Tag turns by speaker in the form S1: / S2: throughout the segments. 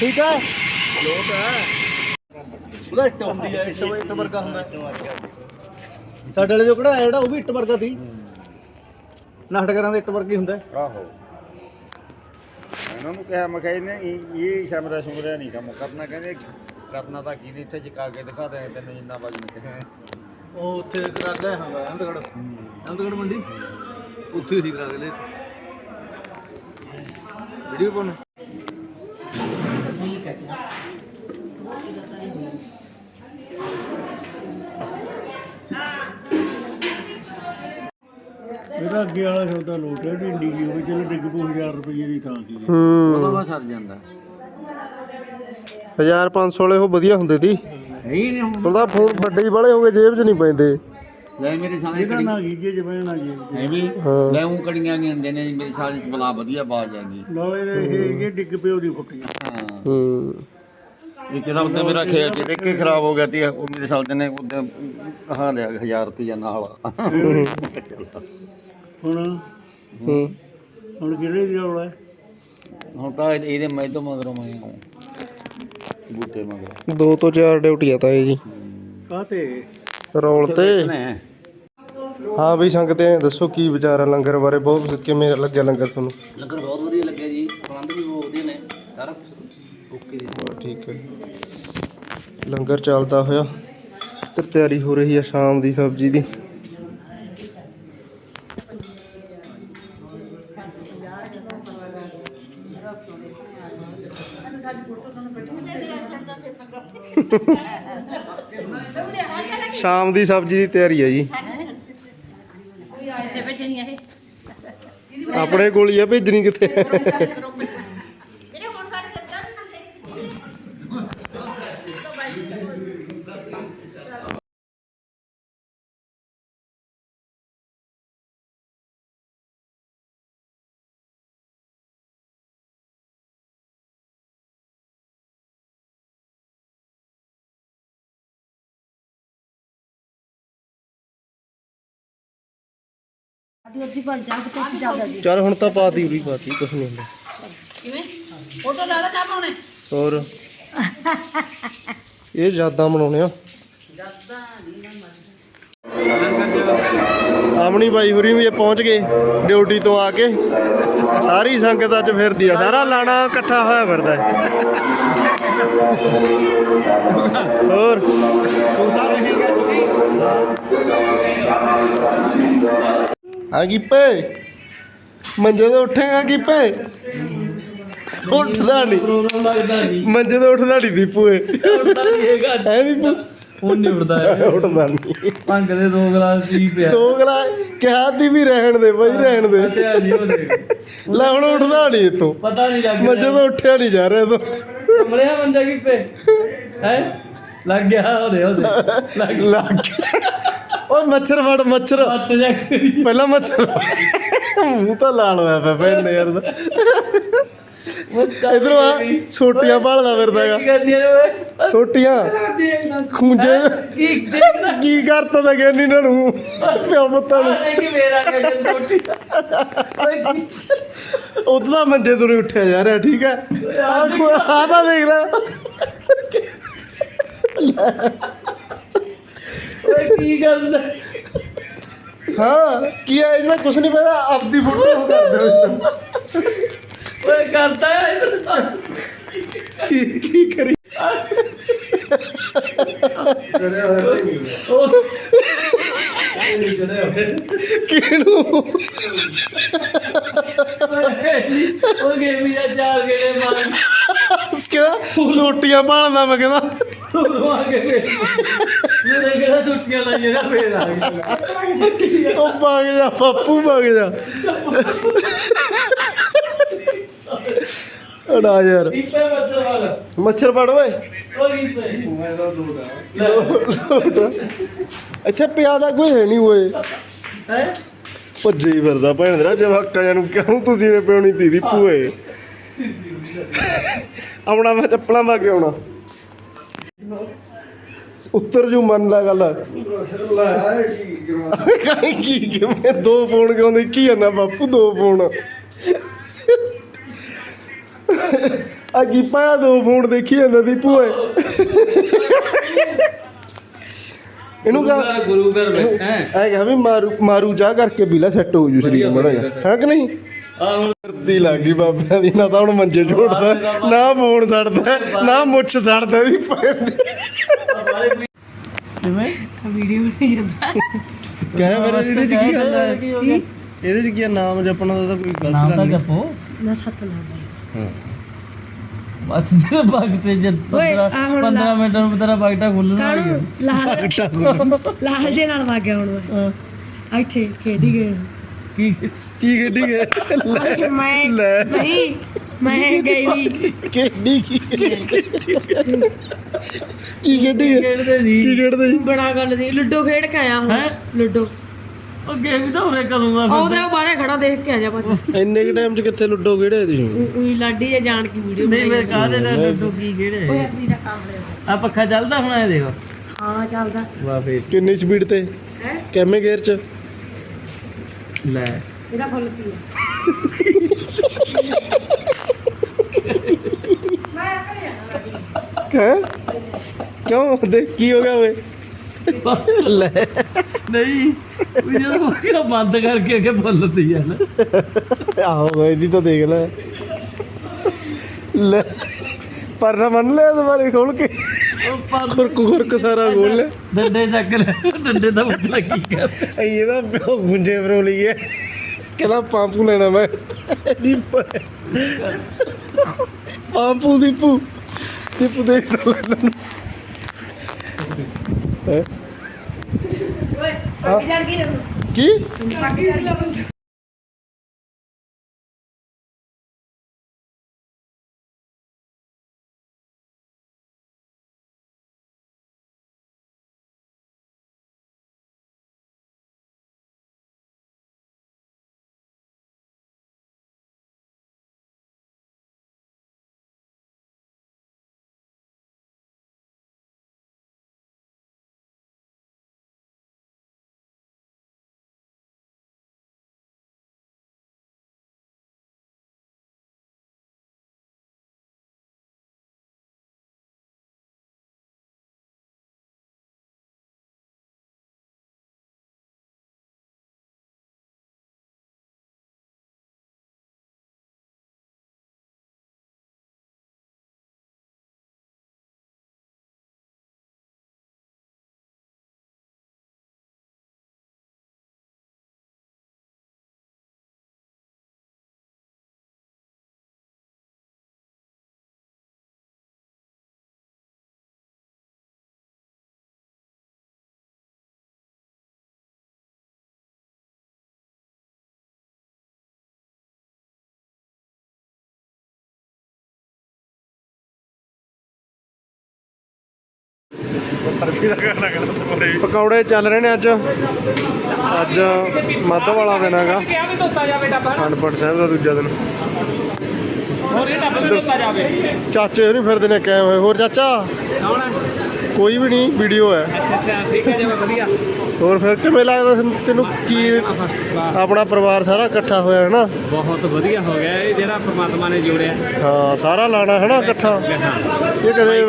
S1: ਠੀਕ ਹੈ?
S2: ਲੋਟ ਹੈ
S1: ਉਹਦਾ ਇੱਟ ਹੁੰਦੀ ਹੈ ਇੱਟ ਇੱਟ ਵਰਗਾ ਹੁੰਦਾ। ਹੈ। ਸਾਡੇ ਵਾਲੇ ਜੋ ਕਿਹੜਾ ਹੈ ਜਿਹੜਾ ਉਹ ਵੀ ਇੱਟ ਵਰਗਾ ਸੀ। ਨਾਟਕਰਾਂ ਦੇ ਇੱਟ ਵਰਗੀ ਹੁੰਦਾ। ਹੈ।
S2: ਆਹੋ। ਇਹਨਾਂ ਨੂੰ ਕਿਹਾ ਮੈਂ ਕਿਹਾ ਇਹਨੇ ਇਹ ਸਮਰਾ ਸੁਮਰਿਆ ਨਹੀਂ ਕੰਮ ਕਰਨਾ। ਕਹਿੰਦੇ ਕਰਨਾ ਤਾਂ ਕੀ ਨਹੀਂ ਇੱਥੇ ਚਕਾ ਕੇ ਦਿਖਾ ਦੇ ਤੈਨੂੰ ਜਿੰਨਾ ਵਜਨ ਕਹੇ।
S1: ਉਹ ਉੱਥੇ ਕਰਾ ਕੇ ਹਾਂ। ਅਹਿਮਦਗੜ ਅਹਿਮਦਗੜ ਮੰਡੀ? ਉੱਥੇ ਹੀ ਕਰਾ ਕੇ ਲੈ ਵੀਡੀਓ ਪਾਉਣ।
S3: ਇਹਦਾ ਅੱਗੇ ਵਾਲਾ ਸੌਦਾ ਲੋਟ ਹੈ ਢਿੰਡੀ ਕੀ ਹੋਵੇ ਚਲੋ ਡਿੱਗ ਪੂ 1000 ਰੁਪਏ ਦੀ ਤਾਂ ਕੀ
S1: ਹੂੰ।
S2: ਉਹਦਾ ਸਰ ਜਾਂਦਾ।
S1: 1500 ਵਾਲੇ ਉਹ ਵਧੀਆ ਹੁੰਦੇ ਸੀ।
S2: ਹੈ ਹੀ ਨਹੀਂ ਹੁਣ।
S1: ਉਹਦਾ ਫੋਨ ਵੱਡੇ ਹੀ ਵਾਲੇ ਹੋ ਗਏ ਜੇਬ 'ਚ ਨਹੀਂ ਪੈਂਦੇ।
S2: ਲੈ ਮੇਰੇ ਸਾਹਮਣੇ
S3: ਇਹਦਾ ਨਾ ਗੀਜੇ ਚ ਬਹਿਣਾ ਜੀ
S2: ਹੈ ਵੀ
S1: ਹਾਂ।
S2: ਲੈ ਉਹ ਕੜੀਆਂ ਨਹੀਂ ਹੁੰਦੇ ਨੇ ਮੇਰੀ ਸਾਲੀ ਬਲਾ ਵਧੀਆ ਬਾਜ ਆਗੀ
S3: ਨਾਲੇ ਇਹ ਇਹ ਡਿੱਗ ਪਿਓ ਦੀ ਫੁੱਟੀਆਂ।
S2: ਹਾਂ।
S1: ਹੂੰ।
S2: ਇਹ ਕਿਹਦਾ ਉੱਤੇ ਮੇਰਾ ਖੇਤ ਚ ਦੇਖ ਕੇ ਖਰਾਬ ਹੋ ਗਿਆ ਤੀ ਉਹ ਮੇਰੇ ਸਾਲ ਨੇ ਉੱਤੇ ਹਾਂ ਲਿਆ 1000 ਰੁਪਇਆ ਨਾਲ।
S3: ਹੁਣ?
S1: ਹੂੰ।
S3: ਹੁਣ ਕਿਹੜੇ ਦੀ ਹੈ?
S2: ਹੁਣ ਤਾਂ ਇਹਦੇ ਮੈਂ ਤੋਂ ਮਗਰੋਂ ਮੈਂ ਆਉਂ। ਬੂਟੇ ਮਗਰੋਂ।
S1: ਦੋ ਤੋਂ ਚਾਰ ਡਿਊਟੀਆਂ ਤਾਂ ਇਹ ਜੀ।
S3: ਕਾਤੇ
S1: ਰੋਲ ਤੇ।
S2: ਨੇ।
S1: ਹਾਂ ਬਈ ਸੰਗਤੇ ਦੱਸੋ ਕੀ ਵਿਚਾਰ ਹੈ ਲੰਗਰ ਬਾਰੇ? ਬਹੁਤ ਕਿਵੇਂ ਲੱਗਿਆ ਲੰਗਰ ਤੁਹਾਨੂੰ?
S4: ਲੰਗਰ ਬਹੁਤ ਵਧੀਆ ਲੱਗਿਆ ਜੀ। ਪ੍ਰਬੰਧ ਵੀ ਬਹੁਤ ਵਧੀਆ ਨੇ। ਸਾਰਾ ਕੁਝ ਓਕੇ ਜੀ।
S1: ਠੀਕ ਹੈ ਲੰਗਰ ਚੱਲਦਾ ਹੋਇਆ ਤੇ ਤਿਆਰੀ ਹੋ ਰਹੀ ਹੈ ਸ਼ਾਮ ਦੀ ਸਬਜ਼ੀ ਦੀ। ਸ਼ਾਮ ਦੀ ਸਬਜ਼ੀ ਦੀ ਤਿਆਰੀ ਹੈ ਜੀ।
S5: ਇਹ।
S1: ਆਪਣੇ ਕੋਲ ਹੀ ਆ ਭੇਜਣੀ ਕਿੱਥੇ? ਚੱਲ ਹੁਣ ਤਾਂ ਪਾਤੀ ਉਰੀ ਪਾਤੀ ਕੁਛ ਨਹੀਂ ਹੁੰਦਾ।
S5: ਕਿਵੇਂ? ਫੋਟੋ ਲਾ ਲਾ ਚਾਹ ਪਾਉਣੇ
S1: ਹੋਰ? ਇਹ ਯਾਦਾਂ ਬਣਾਉਣੇ ਆ ਆਮਣੀ ਬਾਈ ਹੁਰੀ ਵੀ ਇਹ ਪਹੁੰਚ ਗਏ ਡਿਊਟੀ ਤੋਂ ਆ ਕੇ। ਸਾਰੀ ਸੰਗਤ ਅੱਜ ਫਿਰਦੀ ਆ। ਸਾਰਾ ਲਾਣਾ ਇਕੱਠਾ ਹੋਇਆ ਫਿਰਦਾ ਹੈ। ਹੋਰ? ਆ ਗਿੱਪੇ ਮੰਜੇ ਤੋਂ ਉੱਠੇਗਾ ਗਿੱਪੇ ਉੱਠਦਾ ਨਹੀਂ ਮੰਜੇ ਤੋਂ ਉੱਠਦਾ ਨਹੀਂ ਦੀਪੂ ਇਹ। ਹੈ ਦੀਪੂ?
S4: ਹੁਣ ਨਹੀਂ ਉੜਦਾ
S1: ਉੱਠਦਾ ਨਹੀਂ
S4: ਭੰਗ ਦੇ ਦੋ ਗਲਾਸ ਸੀ ਪਿਆ।
S1: ਦੋ ਗਲਾ ਕਿਹਾ ਦੀ ਵੀ ਰਹਿਣ ਦੇ ਬਈ ਰਹਿਣ ਦੇ। ਲੈ ਹੁਣ ਉੱਠਦਾ ਨਹੀਂ ਇਤੋਂ
S4: ਪਤਾ ਨਹੀਂ ਲੱਗ
S1: ਮੰਜੇ ਤੋਂ ਉੱਠਿਆ ਨਹੀਂ ਜਾ ਰਿਹਾ ਤੋਂ
S4: ਕਮਰਿਆ ਮੰਜਾ ਕੀ ਪੇ ਹੈ? ਲੱਗ ਗਿਆ ਉਹਦੇ ਉਹਦੇ ਲੱਗ
S1: ਗਿਆ। ਓਏ ਮੱਛਰ ਫੜ ਮੱਛਰ।
S4: ਪੱਟ ਜਾ
S1: ਪਹਿਲਾਂ ਮੱਛਰ। ਮੂੰਹ ਤਾਂ ਲਾਲ ਹੋਇਆ ਪਿਆ ਭੈਣ ਦੇ ਯਾਰ ਦਾ। ਇਧਰੋਂ ਆ ਛੋਟੀਆਂ ਭਾਲਦਾ ਫਿਰਦਾ
S4: ਕੀ ਨੇ ਓਏ?
S1: ਛੋਟੀਆਂ। ਖੂੰਜੇ
S4: ਕੀ
S1: ਕੀ ਕਰਤਾ ਤਾਂ ਗਿਆਨੀ ਇਹਨਾਂ ਨੂੰ? ਪਿਓ ਪੁੱਤਾਂ ਨੂੰ।
S4: ਕੀ ਮੇਰਾ ਕਹਿੰਦੇ ਛੋਟੀ।
S1: ਉਦੋਂ ਮੰਜੇ ਤੋਂ ਉੱਠਿਆ ਜਾ ਰਿਹਾ ਠੀਕ ਹੈ ਆਹ ਤਾਂ ਦੇਖ ਲੈ।
S4: ਓਏ ਕੀ ਕਰਦਾ
S1: ਹਾਂ? ਕੀ ਹੈ ਇਹਨਾਂ ਕੁਛ ਨਹੀਂ ਪਤਾ ਆਪਦੀ ਫੋਟੋ ਕਰਦੇ ਹੋ
S4: ਓਏ ਕਰਦਾ ਹੈ ਇਹ
S1: ਕੀ ਕੀ ਕਰੀ?
S4: ਉਹ
S1: ਕਿਹਨੂੰ?
S4: ਉਹ ਗੇਮੀ ਦਾ ਚਾਰ ਗੇੜੇ ਮਾਰ
S1: ਕਿਹਦਾ? ਛੋਟੀਆਂ ਭਾਲਦਾ ਮੈਂ ਕਹਿੰਦਾ।
S4: ਉਹ ਆ ਕੇ ਮੇਰੇ ਕਿਹੜਾ ਛੁੱਟੀਆਂ ਲਾਈਆਂ ਨਾ ਫੇਰ ਆ ਗਿਆ
S1: ਉਹ ਭਾਗ ਜਾ ਪੱਪੂ ਭਾਗ ਜਾ। ਅੜਾ ਯਾਰ।
S4: ਇੱਥੇ ਬੱਚਾ ਵਾਲਾ।
S1: ਮੱਛਰ ਫੜ ਓਏ।
S4: ਉਹ ਇੱਥੇ
S1: ਇੱਥੇ ਪਿਆ ਦਾ ਕੋਈ ਹੈ ਨਹੀਂ ਓਏ।
S4: ਹੈ?
S1: ਭੱਜੇ ਹੀ ਫਿਰਦਾ ਭੈਣ ਦੇ ਜਵਾਕਾਂ ਜਾਨੂੰ ਕਿਉਂ ਤੁਸੀਂ ਨੇ ਪਿਉਣੀ ਤੀ ਦੀ ਭੂਏ? ਆਉਣਾ ਮੈਂ ਚੱਪਲਾਂ ਪਾ ਕੇ ਆਉਣਾ। ਉੱਤਰ ਜੂ ਮੰਨ ਲੈ ਗੱਲ। ਕਹੀਂ ਕੀ ਕਿਵੇਂ ਦੋ ਫੋਨ ਕਿਉਂ ਦੇਖੀ ਜਾਂਦਾ ਬਾਪੂ ਦੋ ਫੋਨ। ਆ ਕੀ ਪਾਇਆ ਦੋ ਫੋਨ ਦੇਖੀ ਜਾਂਦਾ ਦੀ ਭੂਏ ਇਹਨੂੰ ਕਹ
S4: ਗੁਰੂ ਘਰ ਬੈਠਾ ਹੈ।
S1: ਐ ਕਹਾਂ ਵੀ ਮਾਰੂ ਮਾਰੂ ਚਾਹ ਕਰਕੇ ਪੀ ਲੈ ਸੈੱਟ ਹੋ ਜੂ ਸਰੀਰ ਬੜਾ ਹੈ ਕਿ ਨਹੀਂ?
S4: ਆ ਹੁਣ
S1: ਦੀ ਲੱਗੀ ਬਾਬਿਆਂ ਦੀ ਨਾ ਤਾਂ ਹੁਣ ਮੰਜੇ ਝੋੜਦਾ ਨਾ ਫੋਨ ਛੱਡਦਾ ਨਾ ਮੁੱਛ ਛੱਡਦਾ ਦੀ।
S4: ਕਿਵੇਂ?
S6: ਵੀਡੀਓ ਨਹੀਂ ਜਾਂਦਾ।
S1: ਕਹਿ ਫਿਰ ਇਹਦੇ ਚ ਕੀ ਗੱਲ ਹੈ ਇਹਦੇ ਚ ਕੀ ਹੈ ਨਾਮ ਜਪਣਾ ਦਾ ਤਾਂ ਕੋਈ ਗਲਤ
S4: ਨਾਮ
S1: ਗੱਲ
S4: ਤਾਂ
S1: ਨਹੀਂ।
S4: ਜਪੋ।
S6: ਨਾ ਸੱਤ ਨਾ ਬਾਈ
S4: ਬਸ ਜੇ ਭਗਤੇ ਜਦ
S6: ਓਏ, ਆਹ ਹੁਣ
S4: 15
S6: ਲਾ-
S4: ਮਿੰਟਾਂ ਨੂੰ ਤੇਰਾ ਬਾਈਟਾ ਖੁੱਲਣਾ ਹੀ ਹੈ
S6: ਲਾਲ ਲਾਲ ਜੇ ਨਾਲ ਵਾਗਿਆ ਹੁਣ
S4: ਹਾਂ,
S6: ਮੈਂ ਇੱਥੇ ਖੇਡੀ ਗਏ।
S4: ਕੀ
S1: ਕੀ ਖੇਡੀ ਗਏ ਲੈ
S6: ਮੈਂ
S1: ਲੈ।
S6: ਨਹੀਂ ਮੈਂ ਗਈ ਵੀ।
S1: ਖੇਡੀ ਕੀ ਕੀ ਖੇਡੀ ਗਏ
S4: ਖੇਡਦੇ
S1: ਕੀ
S4: ਸੀ
S1: ਖੇਡਦੇ ਸੀ?
S6: ਬੜਾ ਗੱਲ ਦੀ ਲੁੱਡੋ ਖੇਡ ਕੇ ਆਇਆ ਹੁਣ।
S4: ਹੈਂ?
S6: ਲੁੱਡੋ।
S4: ਉਹ ਗੇਮ ਤਾਂ ਉਰੇ ਕਰੂੰਗਾ ਫਿਰ।
S6: ਉਹਦੇ ਉਹ ਬਾਹਰ ਖੜਾ ਦੇਖ ਕੇ ਆ ਜਾ ਭਾਜੀ
S1: ਇੰਨੇ ਕਿ ਟਾਈਮ ਚ ਕਿੱਥੇ ਲੁੱਡੋ ਖੇੜੇ ਤੁਸੀਂ?
S6: ਉਹੀ ਲਾਡੀ ਜੇ ਜਾਣ ਕੀ ਵੀਡੀਓ
S4: ਨਹੀਂ ਫਿਰ ਕਾਹਦੇ ਨਾਲ ਲੱਡੂ ਕੀ
S6: ਓਏ
S4: ਕਿਹੜੇ
S6: ਅਸੀਂ ਦਾ ਕੰਮ ਲਿਆ
S4: ਆ ਪੱਖਾ ਚੱਲਦਾ ਹੁਣ ਇਹ ਦੇਖੋ।
S6: ਹਾਂ ਚੱਲਦਾ।
S4: ਵਾਹ ਫੇਰ।
S1: ਕਿੰਨੀ ਸਪੀਡ ਤੇ?
S6: ਹੈ?
S1: ਕਿੰਨੇ ਗੇਅਰ ਚ?
S4: ਲੈ।
S6: ਇਹਦਾ ਫੁੱਲ ਕੀ ਹੈ। ਮੈਂ ਕਰਿਆ
S1: ਹੈ? ਕਿਉਂ? ਦੇਖ ਕੀ ਹੋ ਗਿਆ ਓਏ? ਲੈ।
S4: ਨਹੀਂ ਉਹ ਜਦੋਂ ਕਿਹਾ ਬੰਦ ਕਰਕੇ ਅੱਗੇ ਬੋਲਦੀ ਆ ਨਾ।
S1: ਆਹੋ ਇਹਦੀ ਤਾਂ ਦੇਖ ਲੈ। ਲੈ। ਪਰ ਨਾ ਮੰਨ ਲਿਆ ਦੁਬਾਰੇ ਖੋਲ ਕੇ।
S4: ਉਹ ਪਰ
S1: ਖੁਰਕ ਖੁਰਕ ਸਾਰਾ ਖੋਲ ਲਿਆ।
S4: ਡੰਡੇ ਚੱਕ ਲੈ ਡੰਡੇ ਦਾ ਮਤਲਬ ਕੀ ਕਰ
S1: ਇਹਦਾ ਪਿਓ ਗੁੰਜੇ ਫਰੋ ਲਈ ਹੈ। ਕਹਿੰਦਾ ਪਾਂਪੂ ਲੈਣਾ ਮੈਂ। ਦੀ ਪਾਂਪੂ ਦੀਪੂ। ਦੀਪੂ ਲੈਣਾ। ਹੈਂ?
S6: ਓਏ ਅੱਗੇ ਚੜ ਗਈ
S1: ਕੀ?
S6: ਅੱਗੇ ਚੜ
S1: ਪਕੌੜੇ ਚੱਲ ਰਹੇ ਨੇ ਅੱਜ। ਅੱਜ ਮੱਧ ਵਾਲਾ ਦਿਨ ਹੈਗਾ। ਅਨਪੜ ਸਾਹਿਬ ਦਾ ਦੂਜਾ ਦਿਨ। ਚਾਚੇ ਹੋਰੀ ਫਿਰਦੇ ਨੇ ਕਾਇਮ ਹੋਏ। ਹੋਰ ਚਾਚਾ? ਕੋਈ ਵੀ ਨਹੀਂ ਵੀਡੀਓ ਹੈ। ਹੋਰ ਫਿਰ ਕਿਵੇਂ ਲੱਗਦਾ ਤੈਨੂੰ- ਤੈਨੂੰ ਕੀ ਆਪਣਾ ਪਰਿਵਾਰ ਸਾਰਾ ਇਕੱਠਾ ਹੋਇਆ ਹੈ ਨਾ
S7: ਬਹੁਤ ਵਧੀਆ ਹੋ ਗਿਆ ਇਹ ਜਿਹੜਾ ਪ੍ਰਮਾਤਮਾ ਨੇ ਜੋੜਿਆ।
S1: ਹਾਂ ਸਾਰਾ ਲਾਣਾ ਹੈ ਨਾ ਇਕੱਠਾ ਇਹ ਕਦੇ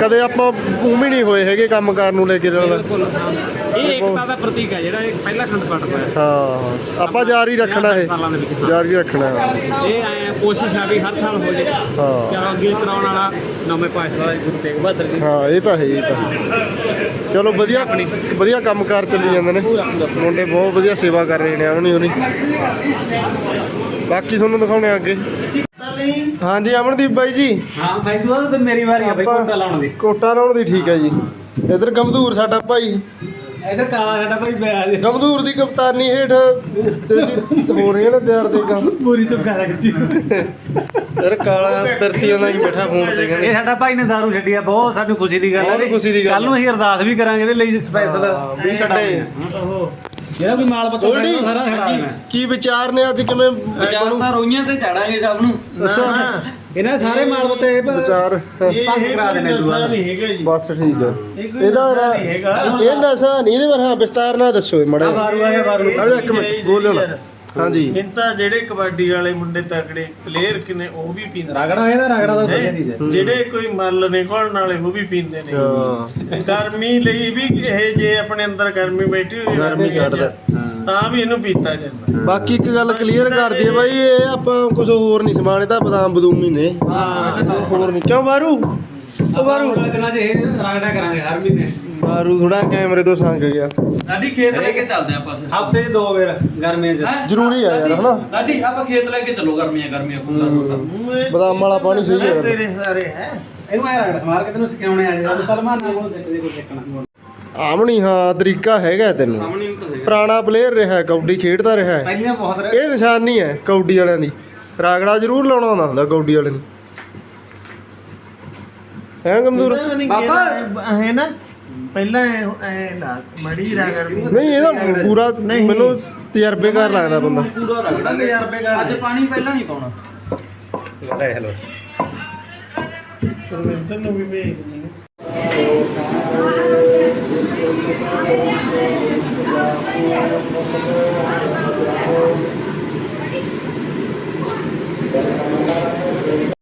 S1: ਕਦੇ ਆਪਾਂ ਉਵੇਂ ਨਹੀਂ ਹੋਏ ਹੈਗੇ ਕੰਮ ਕਰਨ ਨੂੰ ਲੈ ਕੇ
S7: ਬਿਲਕੁਲ ਹਾਂ। ਇਹ ਏਕਤਾ ਦਾ ਪ੍ਰਤੀਕ ਹੈ ਜਿਹੜਾ ਇਹ ਪਹਿਲਾ ਖੰਡ ਪਾਠ ਹੈ
S1: ਹਾਂ ਆਪਾਂ ਜਾਰੀ ਰੱਖਣਾ ਇਹ।
S7: ਸਾਲਾਂ ਦੇ ਵਿੱਚ।
S1: ਜਾਰੀ ਰੱਖਣਾ ਹੈ।
S7: ਇਹ ਐਂ ਕੋਸ਼ਿਸ਼ ਆ ਵੀ ਹਰ ਸਾਲ ਹੋ ਜੇ।
S1: ਹਾਂ।
S7: ਚਲੋ ਅੱਗੇ ਕਰਾਉਣ ਵਾਲਾ ਨਵੇਂ ਪਾਤਸ਼ਾਹ ਗੁਰੂ ਤੇਗ ਬਹਾਦਰ ਜੀ।
S1: ਹਾਂ ਇਹ ਤਾਂ ਹੈ ਇਹ ਤਾਂ ਹੈ। ਚਲੋ ਵਧੀਆ ਵਧੀਆ ਕੰਮਕਾਰ ਚੱਲੀ ਜਾਂਦੇ ਨੇ। ਮੁੰਡੇ ਬਹੁਤ ਵਧੀਆ ਸੇਵਾ ਕਰ ਰਹੇ ਨੇ ਉਹਨੀ ਉਹਨੀ ਬਾਕੀ ਤੁਹਾਨੂੰ ਦਿਖਾਉਣੇ ਆ ਅੱਗੇ। ਹਾਂਜੀ ਅਮਨਦੀਪ ਬਾਈ ਜੀ।
S8: ਹਾਂ ਭਾਈ ਤੂੰ ਮੇਰੀ ਵਾਰੀ ਆ
S1: ਆਪਾਂ- ਕੋਟਾ ਲਾਉਣ ਦੀ। ਠੀਕ ਹੈ ਜੀ। ਇਧਰ ਗਮਦੂਰ ਸਾਡਾ ਭਾਈ।
S8: ਇਧਰ ਕਾਲਾ ਸਾਡਾ ਭਾਈ ਬਿਆਜ
S1: ਗਮਦੂਰ ਦੀ ਕਪਤਾਨੀ ਹੇਠ ਤੁਸੀਂ ਹੋ ਰਹੇ ਨੇ ਤਿਆਰ ਤੇ ਕੰਮ।
S8: ਪੂਰੀ ਝੁੱਗਾ ਲੱਗਦੀ
S1: ਯਾਰ ਕਾਲਾ ਪਿਰਤੀਆਂ ਨਾਲ ਹੀ ਬੈਠਾ ਫੋਨ ਤੇ
S8: ਇਹ
S1: ਕਹਿੰਦੇ
S8: ਸਾਡਾ ਭਾਈ ਨੇ ਦਾਰੂ ਛੱਡੀ ਆ ਬਹੁਤ ਸਾਨੂੰ ਖੁਸ਼ੀ ਦੀ ਗੱਲ ਹੈ
S1: ਬਹੁਤ ਖੁਸ਼ੀ ਦੀ ਗੱਲ
S8: ਕੱਲ ਨੂੰ ਅਸੀਂ ਅਰਦਾਸ ਵੀ ਕਰਾਂਗੇ ਇਹਦੇ ਲਈ ਸਪੈਸ਼ਲ
S1: ਵੀ ਛੱਡੇ
S8: ਜਿਹੜਾ ਕੋਈ ਮਾਲ ਪੱਤਰ
S1: ਗੋਲਡੀ
S8: ਸਾਰਾ ਛੱਡਾ ਦੇਣਾ
S1: ਕੀ ਵਿਚਾਰ ਨੇ ਅੱਜ ਕਿਵੇਂ?
S4: ਵਿਚਾਰ ਤਾਂ ਰੋਈਆਂ ਤੇ ਚੜਾਂਗੇ ਸਭ ਨੂੰ।
S1: ਅੱਛਾ।
S8: ਇਹਨਾਂ ਸਾਰੇ ਮਾਲ ਬਤੇ
S1: ਵਿਚਾਰ
S8: ਭੰਗ ਕਰਾ ਦੇਣੇ ਦੁਆ
S3: ਨਹੀਂ ਹੈਗਾ ਜੀ।
S1: ਬਸ ਠੀਕ ਹੈ। ਇਹਦਾ ਨਾ-
S3: ਨਹੀਂ ਹੈਗਾ।
S1: ਇਹ ਨਸ਼ਾ ਨਹੀਂ ਇਹਦੇ ਬਾਰੇ ਹਾਂ ਵਿਸਤਾਰ ਨਾਲ ਦੱਸੋ ਮੜਾ
S8: ਬਾਰੂ ਆ ਬਾਰੂ
S1: ਇੱਕ ਮਿੰਟ ਬੋਲਿਓ ਨਾ। ਹਾਂਜੀ।
S3: ਹੁਣ ਤਾਂ ਜਿਹੜੇ ਕਬੱਡੀ ਵਾਲੇ ਮੁੰਡੇ ਤਕੜੇ ਪਲੇਅਰ ਕਿਨੇ ਉਹ ਵੀ ਪੀਂਦੇ
S8: ਰਗੜਾ ਇਹਦਾ ਰਗੜਾ ਦਾ ਵਧੀਆ ਚੀਜ਼ ਹੈ।
S3: ਨੇ। ਜਿਹੜੇ ਕੋਈ ਮੱਲ ਨੇ ਘੋਲਣ ਵਾਲੇ ਉਹ ਵੀ ਪੀਂਦੇ ਨੇ।
S1: ਹਾਂ।
S3: ਗਰਮੀ ਲਈ ਵੀ ਇਹ ਜੇ ਆਪਣੇ ਅੰਦਰ ਗਰਮੀ ਬੈਠੀ ਹੋਈ
S1: ਗਰਮੀ ਕੱਢਦਾ
S3: ਤਾਂ ਵੀ ਇਹਨੂੰ ਪੀਤਾ ਜਾਂਦਾ।
S1: ਬਾਕੀ ਇੱਕ ਗੱਲ ਕਲੀਅਰ ਕਰ ਦਈਏ ਬਾਈ ਇਹ ਆਪਾਂ ਕੁਝ ਹੋਰ ਨਹੀਂ ਸਮਾਨ ਇਹਦਾ ਬਦਾਮ ਬਦੂਮੀ ਨੇ। ਹੋਰ ਨਹੀਂ। ਕਿਉਂ ਮਾਰੂ
S8: ਉਹ ਬਾਰੂ? ਦਿਨਾਂ 'ਚ ਇਹ ਰਗੜਾ ਕਰਾਂਗੇ ਹਰ ਮਹੀਨੇ।
S1: ਮਾਰੂ ਥੋੜਾ ਕੈਮਰੇ ਤੋਂ ਸੰਗ ਗਿਆ।
S4: ਲਾਡੀ ਖੇਤ ਲੈ ਕੇ ਚੱਲਦੇ ਆਪਾਂ ਪਾਸੇ
S8: ਹਫ਼ਤੇ 'ਚ ਦੋ ਵਾਰ ਗਰਮੀਆਂ 'ਚ।
S4: ਹੈਂ?
S1: ਜ਼ਰੂਰੀ ਆ ਯਾਰ ਹਨਾ?
S4: ਲਾਡੀ ਆਪਾਂ ਖੇਤ ਲੈ ਕੇ ਚੱਲੋ ਗਰਮੀਆਂ ਗਰਮੀਆਂ ਕੁੱਤਾ ਸੁੱਤਾ
S1: ਬਦਾਮ ਵਾਲਾ ਪਾਣੀ ਸਹੀ ਹੈ
S3: ਤੇਰੇ ਸਾਰੇ ਹੈ?
S8: ਇਹਨੂੰ ਐ ਰਗੜ ਸਮਾਰ ਕੇ ਤੈਨੂੰ ਸਿਖਾਉਣੇ ਆ ਜਾਂਦਾ ਸਲਮਾਨਾਂ ਕੋਲ ਸਿੱਖ ਦੇ ਕੋਲ ਸਿੱਖਣਾ
S1: ਆਮਣੀ ਹਾਂ ਤਰੀਕਾ ਹੈਗਾ ਤੈਨੂੰ।
S4: ਸਾਹਮਣੇ ਨੂੰ ਤਾਂ ਹੈਗਾ।
S1: ਪੁਰਾਣਾ ਪਲੇਅਰ ਰਿਹਾ ਕਬੱਡੀ ਖੇਡਦਾ ਰਿਹਾ ਹੈ।
S8: ਪਹਿਲਾਂ ਬਹੁਤ
S1: ਇਹ ਨਿਸ਼ਾਨੀ ਹੈ ਕਬੱਡੀ ਵਾਲਿਆਂ ਦੀ। ਰਾਗੜਾ ਜ਼ਰੂਰ ਲਾਉਣਾ ਹੁੰਦਾ ਹੁੰਦਾ ਕਬੱਡੀ ਵਾਲੇ ਨੂੰ। ਹੈ ਗੰਦੂਰ?
S3: ਬਾਬਾ ਹੈ ਨਾ ਪਹਿਲਾਂ ਐ ਨਾ ਮੜੀ ਰਗੜ
S1: ਨਹੀਂ ਇਹਦਾ ਪੂਰਾ ਮੈਨੂੰ ਤਜਰਬੇਕਾਰ ਲੱਗਦਾ ਬੰਦਾ।
S4: ਪੂਰਾ ਰਗੜਾ
S3: ਤਜਰਬੇਕਾਰ
S4: ਅੱਜ ਪਾਣੀ ਪਹਿਲਾਂ ਨਹੀਂ ਪਾਉਣਾ।
S8: ਦੇਖ ਲਓ
S3: ਪਰਵਿੰਦਰ ਨੂੰ ਵੀ ਭੇਜ ਦਿੰਦੇ